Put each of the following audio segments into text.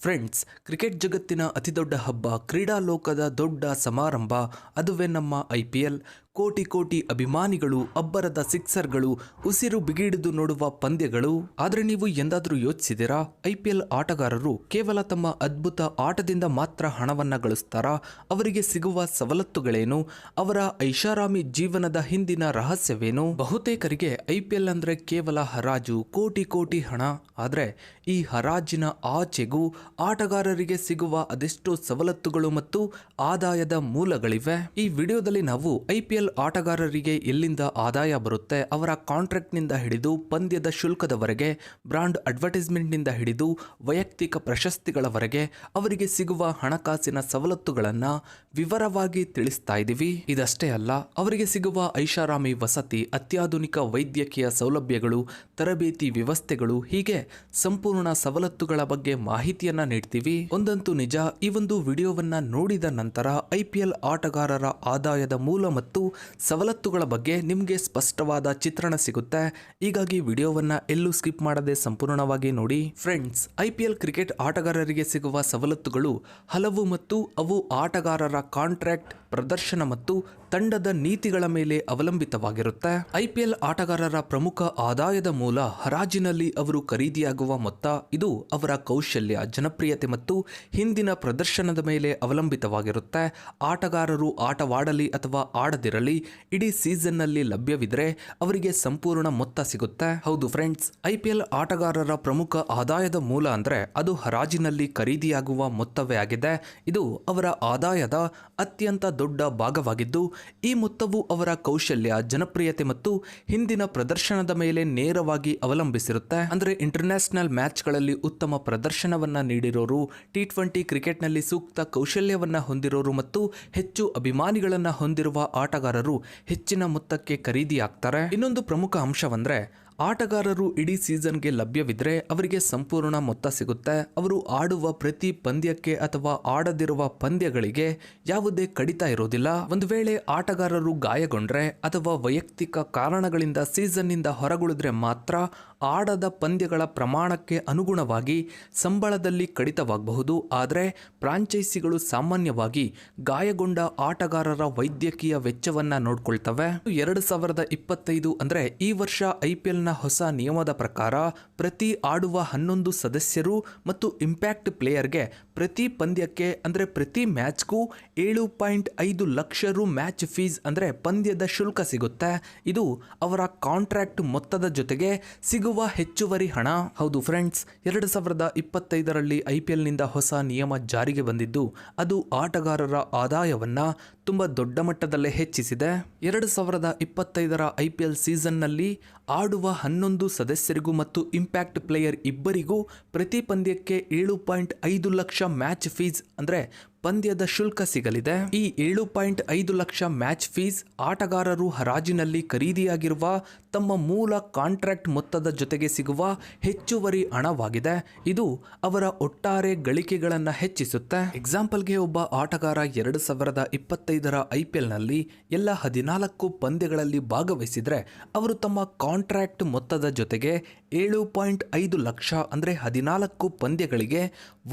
Friends, cricket ಜಗತ್ತಿನ ಅತಿದೊಡ್ಡ ಹಬ್ಬ, ಕ್ರೀಡಾ ಲೋಕದ ದೊಡ್ಡ ಸಮಾರಂಭ, ಅದುವೇ ನಮ್ಮ ಐ ಪಿ ಎಲ್. ಕೋಟಿ ಕೋಟಿ ಅಭಿಮಾನಿಗಳು, ಅಬ್ಬರದ ಸಿಕ್ಸರ್ಗಳು, ಉಸಿರು ಬಿಗಿಡಿದು ನೋಡುವ ಪಂದ್ಯಗಳು. ಆದರೆ ನೀವು ಎಂದಾದರೂ ಯೋಚಿಸಿದಿರಾ ಐ ಪಿ ಎಲ್ ಆಟಗಾರರು ಕೇವಲ ತಮ್ಮ ಅದ್ಭುತ ಆಟದಿಂದ ಮಾತ್ರ ಹಣವನ್ನು ಗಳಿಸ್ತಾರಾ? ಅವರಿಗೆ ಸಿಗುವ ಸವಲತ್ತುಗಳೇನು? ಅವರ ಐಷಾರಾಮಿ ಜೀವನದ ಹಿಂದಿನ ರಹಸ್ಯವೇನು? ಬಹುತೇಕರಿಗೆ ಐ ಪಿ ಎಲ್ ಅಂದರೆ ಕೇವಲ ಹರಾಜು, ಕೋಟಿ ಕೋಟಿ ಹಣ. ಆದರೆ ಈ ಹರಾಜಿನ ಆಚೆಗೂ ಆಟಗಾರರಿಗೆ ಸಿಗುವ ಅದೆಷ್ಟೋ ಸವಲತ್ತುಗಳು ಮತ್ತು ಆದಾಯದ ಮೂಲಗಳಿವೆ. ಈ ವಿಡಿಯೋದಲ್ಲಿ ನಾವು ಐ ಪಿ ಎಲ್ ಆಟಗಾರರಿಗೆ ಎಲ್ಲಿಂದ ಆದಾಯ ಬರುತ್ತೆ, ಅವರ ಕಾಂಟ್ರಾಕ್ಟ್ನಿಂದ ಹಿಡಿದು ಪಂದ್ಯದ ಶುಲ್ಕದವರೆಗೆ, ಬ್ರಾಂಡ್ ಅಡ್ವರ್ಟೈಸ್ಮೆಂಟ್ನಿಂದ ಹಿಡಿದು ವೈಯಕ್ತಿಕ ಪ್ರಶಸ್ತಿಗಳವರೆಗೆ ಅವರಿಗೆ ಸಿಗುವ ಹಣಕಾಸಿನ ಸವಲತ್ತುಗಳನ್ನು ವಿವರವಾಗಿ ತಿಳಿಸ್ತಾ ಇದ್ದೀವಿ ಇದಷ್ಟೇ ಅಲ್ಲ, ಅವರಿಗೆ ಸಿಗುವ ಐಷಾರಾಮಿ ವಸತಿ, ಅತ್ಯಾಧುನಿಕ ವೈದ್ಯಕೀಯ ಸೌಲಭ್ಯಗಳು, ತರಬೇತಿ ವ್ಯವಸ್ಥೆಗಳು ಹೀಗೆ ಸಂಪೂರ್ಣ ಸವಲತ್ತುಗಳ ಬಗ್ಗೆ ಮಾಹಿತಿಯನ್ನ ನೀಡ್ತೀವಿ. ಒಂದಂತೂ ನಿಜ, ಈ ಒಂದು ವಿಡಿಯೋವನ್ನ ನೋಡಿದ ನಂತರ ಐ ಪಿ ಎಲ್ ಆಟಗಾರರ ಆದಾಯದ ಮೂಲ ಮತ್ತು ಸವಲತ್ತುಗಳ ಬಗ್ಗೆ ನಿಮಗೆ ಸ್ಪಷ್ಟವಾದ ಚಿತ್ರಣ ಸಿಗುತ್ತೆ. ಹೀಗಾಗಿ ವಿಡಿಯೋವನ್ನ ಎಲ್ಲೂ ಸ್ಕಿಪ್ ಮಾಡದೆ ಸಂಪೂರ್ಣವಾಗಿ ನೋಡಿ. ಫ್ರೆಂಡ್ಸ್ ಐ ಕ್ರಿಕೆಟ್ ಆಟಗಾರರಿಗೆ ಸಿಗುವ ಸವಲತ್ತುಗಳು ಹಲವು ಮತ್ತು ಅವು ಆಟಗಾರರ ಕಾಂಟ್ರಾಕ್ಟ್ ಪ್ರದರ್ಶನ ಮತ್ತು ತಂಡದ ನೀತಿಗಳ ಮೇಲೆ ಅವಲಂಬಿತವಾಗಿರುತ್ತೆ. ಐಪಿಎಲ್ ಆಟಗಾರರ ಪ್ರಮುಖ ಆದಾಯದ ಮೂಲ ಹರಾಜಿನಲ್ಲಿ ಅವರು ಖರೀದಿಯಾಗುವ ಮೊತ್ತ ಇದು ಅವರ ಕೌಶಲ್ಯ, ಜನಪ್ರಿಯತೆ ಮತ್ತು ಹಿಂದಿನ ಪ್ರದರ್ಶನದ ಮೇಲೆ ಅವಲಂಬಿತವಾಗಿರುತ್ತೆ. ಆಟಗಾರರು ಆಟವಾಡಲಿ ಅಥವಾ ಆಡದಿರಲಿ, ಇಡೀ ಸೀಸನ್ನಲ್ಲಿ ಲಭ್ಯವಿದ್ರೆ ಅವರಿಗೆ ಸಂಪೂರ್ಣ ಮೊತ್ತ ಸಿಗುತ್ತೆ. ಹೌದು ಫ್ರೆಂಡ್ಸ್ ಐಪಿಎಲ್ ಆಟಗಾರರ ಪ್ರಮುಖ ಆದಾಯದ ಮೂಲ ಅಂದರೆ ಅದು ಹರಾಜಿನಲ್ಲಿ ಖರೀದಿಯಾಗುವ ಮೊತ್ತವೇ ಆಗಿದೆ. ಇದು ಅವರ ಆದಾಯದ ಅತ್ಯಂತ ದೊಡ್ಡ ಭಾಗವಾಗಿದ್ದು, ಈ ಮೊತ್ತವು ಅವರ ಕೌಶಲ್ಯ, ಜನಪ್ರಿಯತೆ ಮತ್ತು ಹಿಂದಿನ ಪ್ರದರ್ಶನದ ಮೇಲೆ ನೇರವಾಗಿ ಅವಲಂಬಿಸಿರುತ್ತೆ. ಅಂದರೆ ಇಂಟರ್ನ್ಯಾಷನಲ್ ಮ್ಯಾಚ್ಗಳಲ್ಲಿ ಉತ್ತಮ ಪ್ರದರ್ಶನವನ್ನು ನೀಡಿರೋರು ಟಿ ಟ್ವೆಂಟಿ ಕ್ರಿಕೆಟ್ನಲ್ಲಿ ಸೂಕ್ತ ಕೌಶಲ್ಯವನ್ನು ಹೊಂದಿರೋರು ಮತ್ತು ಹೆಚ್ಚು ಅಭಿಮಾನಿಗಳನ್ನು ಹೊಂದಿರುವ ಆಟಗಾರರು ಹೆಚ್ಚಿನ ಮೊತ್ತಕ್ಕೆ ಖರೀದಿಯಾಗ್ತಾರೆ. ಇನ್ನೊಂದು ಪ್ರಮುಖ ಅಂಶವಂದ್ರೆ ಆಟಗಾರರು ಇಡೀ ಸೀಸನ್ಗೆ ಲಭ್ಯವಿದ್ದರೆ ಅವರಿಗೆ ಸಂಪೂರ್ಣ ಮೊತ್ತ ಸಿಗುತ್ತೆ. ಅವರು ಆಡುವ ಪ್ರತಿ ಪಂದ್ಯಕ್ಕೆ ಅಥವಾ ಆಡದಿರುವ ಪಂದ್ಯಗಳಿಗೆ ಯಾವುದೇ ಕಡಿತ ಇರೋದಿಲ್ಲ. ಒಂದು ವೇಳೆ ಆಟಗಾರರು ಗಾಯಗೊಂಡ್ರೆ ಅಥವಾ ವೈಯಕ್ತಿಕ ಕಾರಣಗಳಿಂದ ಸೀಸನ್ನಿಂದ ಹೊರಗುಳಿದ್ರೆ ಮಾತ್ರ ಆಡದ ಪಂದ್ಯಗಳ ಪ್ರಮಾಣಕ್ಕೆ ಅನುಗುಣವಾಗಿ ಸಂಬಳದಲ್ಲಿ ಕಡಿತವಾಗಬಹುದು. ಆದರೆ ಫ್ರಾಂಚೈಸಿಗಳು ಸಾಮಾನ್ಯವಾಗಿ ಗಾಯಗೊಂಡ ಆಟಗಾರರ ವೈದ್ಯಕೀಯ ವೆಚ್ಚವನ್ನು ನೋಡ್ಕೊಳ್ತವೆ. ಎರಡು ಸಾವಿರದ ಇಪ್ಪತ್ತೈದು ಅಂದರೆ ಈ ವರ್ಷ ಐ ಪಿ ಎಲ್ನ ಹೊಸ ನಿಯಮದ ಪ್ರಕಾರ ಪ್ರತಿ ಆಡುವ ಹನ್ನೊಂದು ಸದಸ್ಯರು ಮತ್ತು ಇಂಪ್ಯಾಕ್ಟ್ ಪ್ಲೇಯರ್ಗೆ ಪ್ರತಿ ಪಂದ್ಯಕ್ಕೆ ಅಂದರೆ ಪ್ರತಿ ಮ್ಯಾಚ್ಗೂ ಏಳು ಪಾಯಿಂಟ್ ಐದು ಲಕ್ಷ ರು ಮ್ಯಾಚ್ ಫೀಸ್ ಅಂದರೆ ಪಂದ್ಯದ ಶುಲ್ಕ ಸಿಗುತ್ತೆ. ಇದು ಅವರ ಕಾಂಟ್ರಾಕ್ಟ್ ಮೊತ್ತದ ಜೊತೆಗೆ ಸಿಗುವ ಹೆಚ್ಚುವರಿ ಹಣ? ಹೌದು ಫ್ರೆಂಡ್ಸ್, ಎರಡು ಸಾವಿರದ ಇಪ್ಪತ್ತೈದರಲ್ಲಿ ಐ ಪಿ ಎಲ್ನಿಂದ ಹೊಸ ನಿಯಮ ಜಾರಿಗೆ ಬಂದಿದ್ದು, ಅದು ಆಟಗಾರರ ಆದಾಯವನ್ನ ತುಂಬಾ ದೊಡ್ಡ ಮಟ್ಟದಲ್ಲೇ ಹೆಚ್ಚಿಸಿದೆ. ಎರಡು ಸಾವಿರದ ಇಪ್ಪತ್ತೈದರ ಐ ಪಿ ಎಲ್ ಸೀಸನ್ನಲ್ಲಿ ಆಡುವ ಹನ್ನೊಂದು ಸದಸ್ಯರಿಗೂ ಮತ್ತು ಇಂಪ್ಯಾಕ್ಟ್ ಪ್ಲೇಯರ್ ಇಬ್ಬರಿಗೂ ಪ್ರತಿ ಪಂದ್ಯಕ್ಕೆ ಏಳು ಪಾಯಿಂಟ್ ಐದು ಲಕ್ಷ ಮ್ಯಾಚ್ ಫೀಸ್, ಅಂದ್ರೆ ಪಂದ್ಯದ ಶುಲ್ಕ ಸಿಗಲಿದೆ. ಈ ಏಳು ಪಾಯಿಂಟ್ ಐದು ಲಕ್ಷ ಮ್ಯಾಚ್ ಫೀಸ್ ಆಟಗಾರರು ಹರಾಜಿನಲ್ಲಿ ಖರೀದಿಯಾಗಿರುವ ತಮ್ಮ ಮೂಲ ಕಾಂಟ್ರಾಕ್ಟ್ ಮೊತ್ತದ ಜೊತೆಗೆ ಸಿಗುವ ಹೆಚ್ಚುವರಿ ಹಣವಾಗಿದೆ. ಇದು ಅವರ ಒಟ್ಟಾರೆ ಗಳಿಕೆಗಳನ್ನು ಹೆಚ್ಚಿಸುತ್ತೆ. ಎಕ್ಸಾಂಪಲ್ಗೆ ಒಬ್ಬ ಆಟಗಾರ ಎರಡು ಸಾವಿರದ ಇಪ್ಪತ್ತೈದರ ಐ ಎಲ್ಲ ಹದಿನಾಲ್ಕು ಪಂದ್ಯಗಳಲ್ಲಿ ಭಾಗವಹಿಸಿದರೆ ಅವರು ತಮ್ಮ ಕಾಂಟ್ರಾಕ್ಟ್ ಮೊತ್ತದ ಜೊತೆಗೆ ಏಳು ಪಾಯಿಂಟ್ ಐದು ಲಕ್ಷ ಅಂದರೆ ಹದಿನಾಲ್ಕು ಪಂದ್ಯಗಳಿಗೆ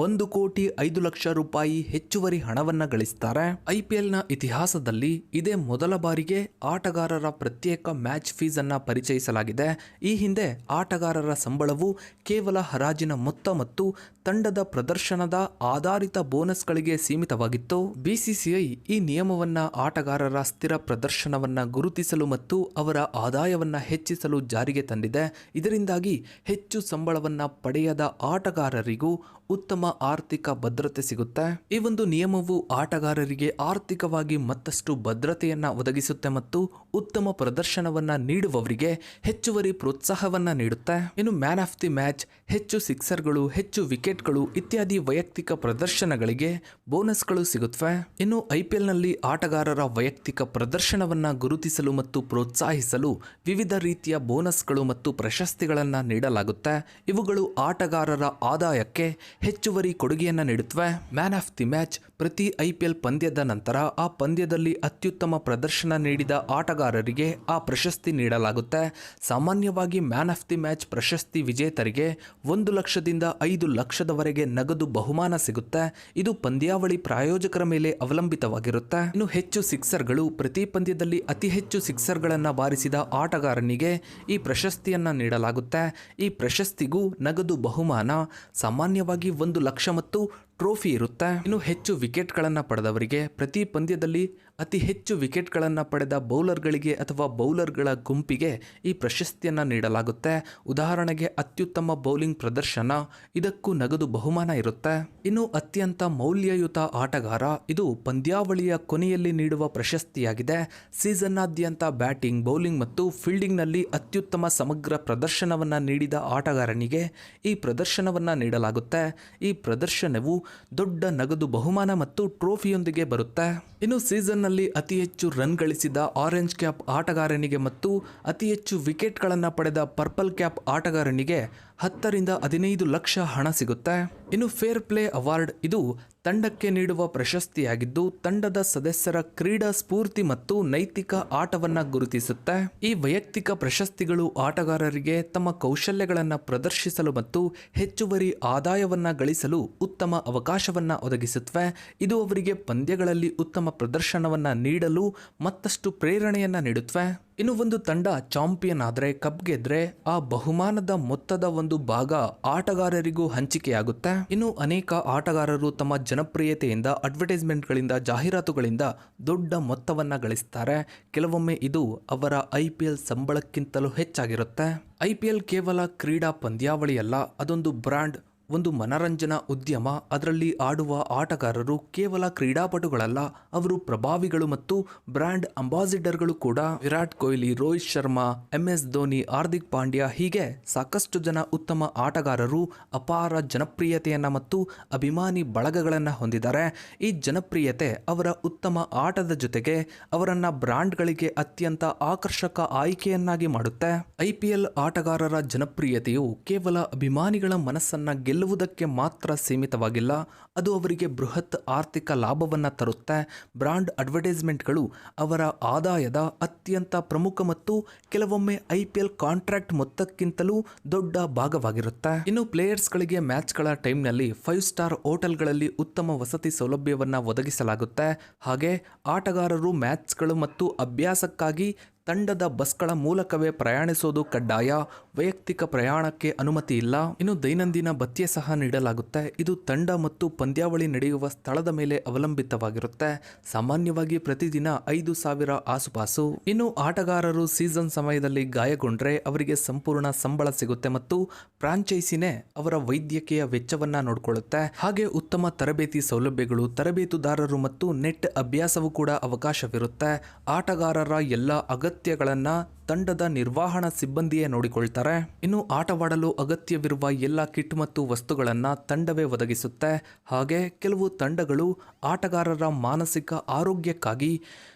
ಒಂದು ಕೋಟಿ ಐದು ಲಕ್ಷ ರೂಪಾಯಿ ಹೆಚ್ಚುವರಿ ಹಣವನ್ನು ಗಳಿಸ್ತಾರೆ. ಐ ಪಿ ಎಲ್ನ ಇತಿಹಾಸದಲ್ಲಿ ಇದೇ ಮೊದಲ ಬಾರಿಗೆ ಆಟಗಾರರ ಪ್ರತ್ಯೇಕ ಮ್ಯಾಚ್ ಫೀಸ್ ಅನ್ನ ಪರಿಚಯಿಸಲಾಗಿದೆ. ಈ ಹಿಂದೆ ಆಟಗಾರರ ಸಂಬಳವು ಕೇವಲ ಹರಾಜಿನ ಮೊತ್ತ ಮತ್ತು ತಂಡದ ಪ್ರದರ್ಶನದ ಆಧಾರಿತ ಬೋನಸ್ಗಳಿಗೆ ಸೀಮಿತವಾಗಿತ್ತು. ಬಿಸಿಸಿಐ ಈ ನಿಯಮವನ್ನ ಆಟಗಾರರ ಸ್ಥಿರ ಪ್ರದರ್ಶನವನ್ನ ಗುರುತಿಸಲು ಮತ್ತು ಅವರ ಆದಾಯವನ್ನ ಹೆಚ್ಚಿಸಲು ಜಾರಿಗೆ ತಂದಿದೆ. ಇದರಿಂದಾಗಿ ಹೆಚ್ಚು ಸಂಬಳವನ್ನು ಪಡೆಯದ ಆಟಗಾರರಿಗೂ ಉತ್ತಮ ಆರ್ಥಿಕ ಭದ್ರತೆ ಸಿಗುತ್ತೆ. ಈ ಒಂದು ನಿಯಮವು ಆಟಗಾರರಿಗೆ ಆರ್ಥಿಕವಾಗಿ ಮತ್ತಷ್ಟು ಭದ್ರತೆಯನ್ನು ಒದಗಿಸುತ್ತೆ ಮತ್ತು ಉತ್ತಮ ಪ್ರದರ್ಶನವನ್ನು ನೀಡುವವರಿಗೆ ಹೆಚ್ಚುವರಿ ಪ್ರೋತ್ಸಾಹವನ್ನ ನೀಡುತ್ತೆ. ಇನ್ನು ಮ್ಯಾನ್ ಆಫ್ ದಿ ಮ್ಯಾಚ್, ಹೆಚ್ಚು ಸಿಕ್ಸರ್ಗಳು, ಹೆಚ್ಚು ವಿಕೆಟ್ಗಳು ಇತ್ಯಾದಿ ವೈಯಕ್ತಿಕ ಪ್ರದರ್ಶನಗಳಿಗೆ ಬೋನಸ್ಗಳು ಸಿಗುತ್ತವೆ ಇನ್ನು ಐ ಪಿ ಎಲ್ನಲ್ಲಿ ಆಟಗಾರರ ವೈಯಕ್ತಿಕ ಪ್ರದರ್ಶನವನ್ನ ಗುರುತಿಸಲು ಮತ್ತು ಪ್ರೋತ್ಸಾಹಿಸಲು ವಿವಿಧ ರೀತಿಯ ಬೋನಸ್ಗಳು ಮತ್ತು ಪ್ರಶಸ್ತಿಗಳನ್ನ ನೀಡಲಾಗುತ್ತೆ. ಇವುಗಳು ಆಟಗಾರರ ಆದಾಯಕ್ಕೆ ಹೆಚ್ಚುವರಿ ಕೊಡುಗೆಯನ್ನು ನೀಡುತ್ತವೆ. ಮ್ಯಾನ್ ಆಫ್ ದಿ ಮ್ಯಾಚ್ ಪ್ರತಿ ಐ ಪಿ ಎಲ್ ಪಂದ್ಯದ ನಂತರ ಆ ಪಂದ್ಯದಲ್ಲಿ ಅತ್ಯುತ್ತಮ ಪ್ರದರ್ಶನ ನೀಡಿದ ಆಟಗಾರರಿಗೆ ಆ ಪ್ರಶಸ್ತಿ ನೀಡಲಾಗುತ್ತೆ. ಸಾಮಾನ್ಯವಾಗಿ ಮ್ಯಾನ್ ಆಫ್ ದಿ ಮ್ಯಾಚ್ ಪ್ರಶಸ್ತಿ ವಿಜೇತರಿಗೆ ಒಂದು ಲಕ್ಷದಿಂದ ಐದು ಲಕ್ಷದವರೆಗೆ ನಗದು ಬಹುಮಾನ ಸಿಗುತ್ತೆ. ಇದು ಪಂದ್ಯಾವಳಿ ಪ್ರಾಯೋಜಕರ ಮೇಲೆ ಅವಲಂಬಿತವಾಗಿರುತ್ತೆ. ಇನ್ನು ಹೆಚ್ಚು ಸಿಕ್ಸರ್ಗಳು ಪ್ರತಿ ಪಂದ್ಯದಲ್ಲಿ ಅತಿ ಹೆಚ್ಚು ಸಿಕ್ಸರ್ಗಳನ್ನು ಬಾರಿಸಿದ ಆಟಗಾರನಿಗೆ ಈ ಪ್ರಶಸ್ತಿಯನ್ನು ನೀಡಲಾಗುತ್ತೆ. ಈ ಪ್ರಶಸ್ತಿಗೂ ನಗದು ಬಹುಮಾನ. ಸಾಮಾನ್ಯವಾಗಿ ಒಂದು ಲಕ್ಷ ಮತ್ತು ಟ್ರೋಫಿ ಇರುತ್ತೆ. ಇನ್ನು ಹೆಚ್ಚು ವಿಕೆಟ್ಗಳನ್ನು ಪಡೆದವರಿಗೆ ಪ್ರತಿ ಪಂದ್ಯದಲ್ಲಿ ಅತಿ ಹೆಚ್ಚು ವಿಕೆಟ್ಗಳನ್ನು ಪಡೆದ ಬೌಲರ್ಗಳಿಗೆ ಅಥವಾ ಬೌಲರ್ಗಳ ಗುಂಪಿಗೆ ಈ ಪ್ರಶಸ್ತಿಯನ್ನು ನೀಡಲಾಗುತ್ತೆ. ಉದಾಹರಣೆಗೆ ಅತ್ಯುತ್ತಮ ಬೌಲಿಂಗ್ ಪ್ರದರ್ಶನ, ಇದಕ್ಕೂ ನಗದು ಬಹುಮಾನ ಇರುತ್ತೆ. ಇನ್ನು ಅತ್ಯಂತ ಮೌಲ್ಯಯುತ ಆಟಗಾರ, ಇದು ಪಂದ್ಯಾವಳಿಯ ಕೊನೆಯಲ್ಲಿ ನೀಡುವ ಪ್ರಶಸ್ತಿಯಾಗಿದೆ. ಸೀಸನ್ನಾದ್ಯಂತ ಬ್ಯಾಟಿಂಗ್, ಬೌಲಿಂಗ್ ಮತ್ತು ಫೀಲ್ಡಿಂಗ್ನಲ್ಲಿ ಅತ್ಯುತ್ತಮ ಸಮಗ್ರ ಪ್ರದರ್ಶನವನ್ನು ನೀಡಿದ ಆಟಗಾರನಿಗೆ ಈ ಪ್ರದರ್ಶನವನ್ನು ನೀಡಲಾಗುತ್ತೆ. ಈ ಪ್ರದರ್ಶನವು ದೊಡ್ಡ ನಗದು ಬಹುಮಾನ ಮತ್ತು ಟ್ರೋಫಿಯೊಂದಿಗೆ ಬರುತ್ತೆ. ಇನ್ನು ಸೀಸನ್ನಲ್ಲಿ ಅತಿ ಹೆಚ್ಚು ರನ್ ಗಳಿಸಿದ ಆರೆಂಜ್ ಕ್ಯಾಪ್ ಆಟಗಾರನಿಗೆ ಮತ್ತು ಅತಿ ಹೆಚ್ಚು ವಿಕೆಟ್ಗಳನ್ನು ಪಡೆದ ಪರ್ಪಲ್ ಕ್ಯಾಪ್ ಆಟಗಾರನಿಗೆ ಹತ್ತರಿಂದ ಹದಿನೈದು ಲಕ್ಷ ಹಣ ಸಿಗುತ್ತೆ. ಇನ್ನು ಫೇರ್ ಪ್ಲೇ ಅವಾರ್ಡ್ ಇದು ತಂಡಕ್ಕೆ ನೀಡುವ ಪ್ರಶಸ್ತಿಯಾಗಿದ್ದು, ತಂಡದ ಸದಸ್ಯರ ಕ್ರೀಡಾ ಸ್ಫೂರ್ತಿ ಮತ್ತು ನೈತಿಕ ಆಟವನ್ನು ಗುರುತಿಸುತ್ತೆ. ಈ ವೈಯಕ್ತಿಕ ಪ್ರಶಸ್ತಿಗಳು ಆಟಗಾರರಿಗೆ ತಮ್ಮ ಕೌಶಲ್ಯಗಳನ್ನು ಪ್ರದರ್ಶಿಸಲು ಮತ್ತು ಹೆಚ್ಚುವರಿ ಆದಾಯವನ್ನು ಗಳಿಸಲು ಉತ್ತಮ ಅವಕಾಶವನ್ನು ಒದಗಿಸುತ್ತವೆ ಇದು ಅವರಿಗೆ ಪಂದ್ಯಗಳಲ್ಲಿ ಉತ್ತಮ ಪ್ರದರ್ಶನವನ್ನು ನೀಡಲು ಮತ್ತಷ್ಟು ಪ್ರೇರಣೆಯನ್ನು ನೀಡುತ್ತವೆ ಇನ್ನು ಒಂದು ತಂಡ ಚಾಂಪಿಯನ್ ಆದರೆ, ಕಪ್ ಗೆದ್ರೆ ಆ ಬಹುಮಾನದ ಮೊತ್ತದ ಒಂದು ಭಾಗ ಆಟಗಾರರಿಗೂ ಹಂಚಿಕೆಯಾಗುತ್ತೆ. ಇನ್ನು ಅನೇಕ ಆಟಗಾರರು ತಮ್ಮ ಜನಪ್ರಿಯತೆಯಿಂದ ಅಡ್ವರ್ಟೈಸ್ಮೆಂಟ್ಗಳಿಂದ ಜಾಹೀರಾತುಗಳಿಂದ ದೊಡ್ಡ ಮೊತ್ತವನ್ನ ಗಳಿಸ್ತಾರೆ. ಕೆಲವೊಮ್ಮೆ ಇದು ಅವರ ಐ ಪಿ ಎಲ್ ಸಂಬಳಕ್ಕಿಂತಲೂ ಹೆಚ್ಚಾಗಿರುತ್ತೆ. ಐ ಪಿ ಎಲ್ ಕೇವಲ ಕ್ರೀಡಾ ಪಂದ್ಯಾವಳಿಯಲ್ಲ, ಅದೊಂದು ಬ್ರ್ಯಾಂಡ್ ಒಂದು ಮನರಂಜನಾ ಉದ್ಯಮ, ಅದರಲ್ಲಿ ಆಡುವ ಆಟಗಾರರು ಕೇವಲ ಕ್ರೀಡಾಪಟುಗಳಲ್ಲ, ಅವರು ಪ್ರಭಾವಿಗಳು ಮತ್ತು ಬ್ರ್ಯಾಂಡ್ ಅಂಬಾಸಿಡರ್ಗಳು ಕೂಡ. ವಿರಾಟ್ ಕೊಹ್ಲಿ, ರೋಹಿತ್ ಶರ್ಮಾ ಎಂ ಎಸ್ ಧೋನಿ, ಹಾರ್ದಿಕ್ ಪಾಂಡ್ಯ ಹೀಗೆ ಸಾಕಷ್ಟು ಜನ ಉತ್ತಮ ಆಟಗಾರರು ಅಪಾರ ಜನಪ್ರಿಯತೆಯನ್ನು ಮತ್ತು ಅಭಿಮಾನಿ ಬಳಗಗಳನ್ನು ಹೊಂದಿದ್ದಾರೆ. ಈ ಜನಪ್ರಿಯತೆ ಅವರ ಉತ್ತಮ ಆಟದ ಜೊತೆಗೆ ಅವರನ್ನು ಬ್ರ್ಯಾಂಡ್ಗಳಿಗೆ ಅತ್ಯಂತ ಆಕರ್ಷಕ ಆಯ್ಕೆಯನ್ನಾಗಿ ಮಾಡುತ್ತೆ. ಐಪಿಎಲ್ ಆಟಗಾರರ ಜನಪ್ರಿಯತೆಯು ಕೇವಲ ಅಭಿಮಾನಿಗಳ ಮನಸ್ಸನ್ನ ಗೆಲ್ಲುವುದಕ್ಕೆ ಮಾತ್ರ ಸೀಮಿತವಾಗಿಲ್ಲ, ಅದು ಅವರಿಗೆ ಬೃಹತ್ ಆರ್ಥಿಕ ಲಾಭವನ್ನು ತರುತ್ತೆ. ಬ್ರಾಂಡ್ ಅಡ್ವರ್ಟೈಸ್ಮೆಂಟ್ಗಳು ಅವರ ಆದಾಯದ ಅತ್ಯಂತ ಪ್ರಮುಖ ಮತ್ತು ಕೆಲವೊಮ್ಮೆ ಐ ಪಿ ಎಲ್ ಕಾಂಟ್ರಾಕ್ಟ್ ಮೊತ್ತಕ್ಕಿಂತಲೂ ದೊಡ್ಡ ಭಾಗವಾಗಿರುತ್ತೆ. ಇನ್ನು ಪ್ಲೇಯರ್ಸ್ಗಳಿಗೆ ಮ್ಯಾಚ್ಗಳ ಟೈಮ್ನಲ್ಲಿ ಫೈವ್ ಸ್ಟಾರ್ ಹೋಟೆಲ್ಗಳಲ್ಲಿ ಉತ್ತಮ ವಸತಿ ಸೌಲಭ್ಯವನ್ನು ಒದಗಿಸಲಾಗುತ್ತೆ. ಹಾಗೆ ಆಟಗಾರರು ಮ್ಯಾಚ್ಗಳು ಮತ್ತು ಅಭ್ಯಾಸಕ್ಕಾಗಿ ತಂಡದ ಬಸ್ಗಳ ಮೂಲಕವೇ ಪ್ರಯಾಣಿಸೋದು ಕಡ್ಡಾಯ. ವೈಯಕ್ತಿಕ ಪ್ರಯಾಣಕ್ಕೆ ಅನುಮತಿ ಇಲ್ಲ. ಇನ್ನು ದೈನಂದಿನ ಭತ್ಯೆ ಸಹ ನೀಡಲಾಗುತ್ತೆ. ಇದು ತಂಡ ಮತ್ತು ಪಂದ್ಯಾವಳಿ ನಡೆಯುವ ಸ್ಥಳದ ಮೇಲೆ ಅವಲಂಬಿತವಾಗಿರುತ್ತೆ. ಸಾಮಾನ್ಯವಾಗಿ ಪ್ರತಿದಿನ ಐದು ಸಾವಿರ ಆಸುಪಾಸು. ಇನ್ನು ಆಟಗಾರರು ಸೀಸನ್ ಸಮಯದಲ್ಲಿ ಗಾಯಗೊಂಡ್ರೆ ಅವರಿಗೆ ಸಂಪೂರ್ಣ ಸಂಬಳ ಸಿಗುತ್ತೆ ಮತ್ತು ಫ್ರಾಂಚೈಸಿನೇ ಅವರ ವೈದ್ಯಕೀಯ ವೆಚ್ಚವನ್ನ ನೋಡಿಕೊಳ್ಳುತ್ತೆ. ಹಾಗೆ ಉತ್ತಮ ತರಬೇತಿ ಸೌಲಭ್ಯಗಳು, ತರಬೇತುದಾರರು ಮತ್ತು ನೆಟ್ ಅಭ್ಯಾಸವೂ ಕೂಡ ಅವಕಾಶವಿರುತ್ತೆ. ಆಟಗಾರರ ಎಲ್ಲ ಅಗತ್ಯಗಳನ್ನ ತಂಡದ ನಿರ್ವಹಣಾ ಸಿಬ್ಬಂದಿಯೇ ನೋಡಿಕೊಳ್ತಾರೆ. ಇನ್ನು ಆಟವಾಡಲು ಅಗತ್ಯವಿರುವ ಎಲ್ಲ ಕಿಟ್ ಮತ್ತು ವಸ್ತುಗಳನ್ನು ತಂಡವೇ ಒದಗಿಸುತ್ತೆ. ಹಾಗೆ ಕೆಲವು ತಂಡಗಳು ಆಟಗಾರರ ಮಾನಸಿಕ ಆರೋಗ್ಯಕ್ಕಾಗಿ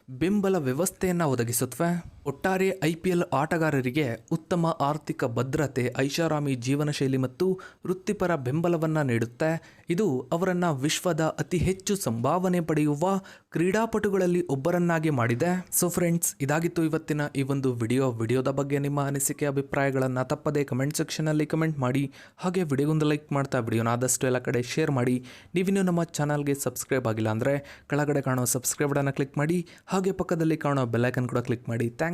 ಬೆಂಬಲ ವ್ಯವಸ್ಥೆಯನ್ನು ಒದಗಿಸುತ್ತವೆ ಒಟ್ಟಾರೆ ಐ ಪಿ ಎಲ್ ಆಟಗಾರರಿಗೆ ಉತ್ತಮ ಆರ್ಥಿಕ ಭದ್ರತೆ, ಐಷಾರಾಮಿ ಜೀವನ ಶೈಲಿ ಮತ್ತು ವೃತ್ತಿಪರ ಬೆಂಬಲವನ್ನು ನೀಡುತ್ತೆ. ಇದು ಅವರನ್ನು ವಿಶ್ವದ ಅತಿ ಹೆಚ್ಚು ಸಂಭಾವನೆ ಪಡೆಯುವ ಕ್ರೀಡಾಪಟುಗಳಲ್ಲಿ ಒಬ್ಬರನ್ನಾಗಿ ಮಾಡಿದೆ. ಸೊ ಫ್ರೆಂಡ್ಸ್ ಇದಾಗಿತ್ತು ಇವತ್ತಿನ ಈ ಒಂದು ವಿಡಿಯೋ. ವಿಡಿಯೋದ ಬಗ್ಗೆ ನಿಮ್ಮ ಅನಿಸಿಕೆ, ಅಭಿಪ್ರಾಯಗಳನ್ನು ತಪ್ಪದೆ ಕಮೆಂಟ್ ಸೆಕ್ಷನಲ್ಲಿ ಕಮೆಂಟ್ ಮಾಡಿ. ಹಾಗೆ ವಿಡಿಯೋಗೊಂದು ಲೈಕ್ ಮಾಡ್ತಾ ವಿಡಿಯೋನ ಆದಷ್ಟು ಎಲ್ಲ ಕಡೆ ಶೇರ್ ಮಾಡಿ. ನೀವಿನ್ನೂ ನಮ್ಮ ಚಾನಲ್ಗೆ ಸಬ್ಸ್ಕ್ರೈಬ್ ಆಗಿಲ್ಲ ಅಂದರೆ ಕೆಳಗಡೆ ಕಾಣೋ ಸಬ್ಸ್ಕ್ರೈಬ್ ಕ್ಲಿಕ್ ಮಾಡಿ. ಹಾಗೆ ಪಕ್ಕದಲ್ಲಿ ಕಾಣೋ ಬೆಲ್ಲೈಕನ್ ಕೂಡ ಕ್ಲಿಕ್ ಮಾಡಿ.